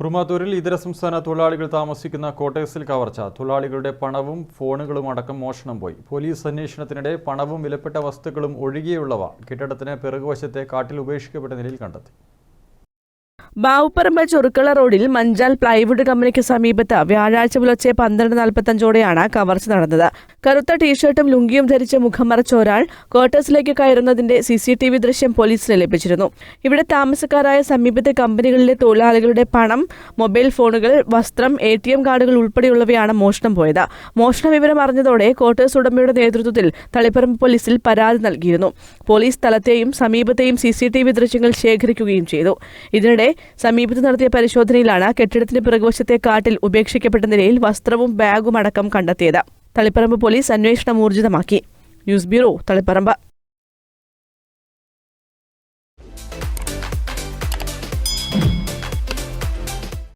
കുറുമാത്തൂരിൽ ഇതര സംസ്ഥാന തൊഴിലാളികൾ താമസിക്കുന്ന കോട്ടേഴ്സിൽ കവർച്ച. തൊഴിലാളികളുടെ പണവും ഫോണുകളും അടക്കം മോഷണം പോയി. പോലീസ് അന്വേഷണത്തിനിടെ പണവും വിലപ്പെട്ട വസ്തുക്കളും ഒഴികെയുള്ളവ കെട്ടിടത്തിന് പിറകുവശത്തെ കാട്ടിൽ ഉപേക്ഷിക്കപ്പെട്ട നിലയിൽ കണ്ടെത്തി. ബാവുപ്പറമ്പ് ചൊറുക്കള റോഡിൽ മഞ്ചാൽ പ്ലൈവുഡ് കമ്പനിക്ക് സമീപത്ത് വ്യാഴാഴ്ച പുലർച്ചെ പന്ത്രണ്ട് നാൽപ്പത്തഞ്ചോടെയാണ് കവർച്ച നടന്നത്. കറുത്ത ടീഷർട്ടും ലുങ്കിയും ധരിച്ച് മുഖം മറച്ച ഒരാൾ ക്വാർട്ടേഴ്സിലേക്ക് കയറുന്നതിന്റെ സി സി ടി വി ദൃശ്യം പോലീസിന് ലഭിച്ചിരുന്നു. ഇവിടെ താമസക്കാരായ സമീപത്തെ കമ്പനികളിലെ തൊഴിലാളികളുടെ പണം മൊബൈൽ ഫോണുകൾ വസ്ത്രം എ ടി എം കാർഡുകൾ ഉൾപ്പെടെയുള്ളവയാണ് മോഷണം പോയത്. മോഷണ വിവരം അറിഞ്ഞതോടെ ക്വാർട്ടേഴ്സ് ഉടമയുടെ നേതൃത്വത്തിൽ തളിപ്പറമ്പ് പോലീസിൽ പരാതി നൽകിയിരുന്നു. പോലീസ് സ്ഥലത്തെയും സമീപത്തെയും സി സി ടി വി ദൃശ്യങ്ങൾ ശേഖരിക്കുകയും ചെയ്തു. ഇതിനിടെ സമീപത്ത് നടത്തിയ പരിശോധനയിലാണ് കെട്ടിടത്തിന് പിറകുവശത്തെ കാട്ടിൽ ഉപേക്ഷിക്കപ്പെട്ട നിലയിൽ വസ്ത്രവും ബാഗും അടക്കം കണ്ടെത്തിയത്. തളിപ്പറമ്പ് പോലീസ് അന്വേഷണം ഊർജിതമാക്കി. News bureau Taliparamba.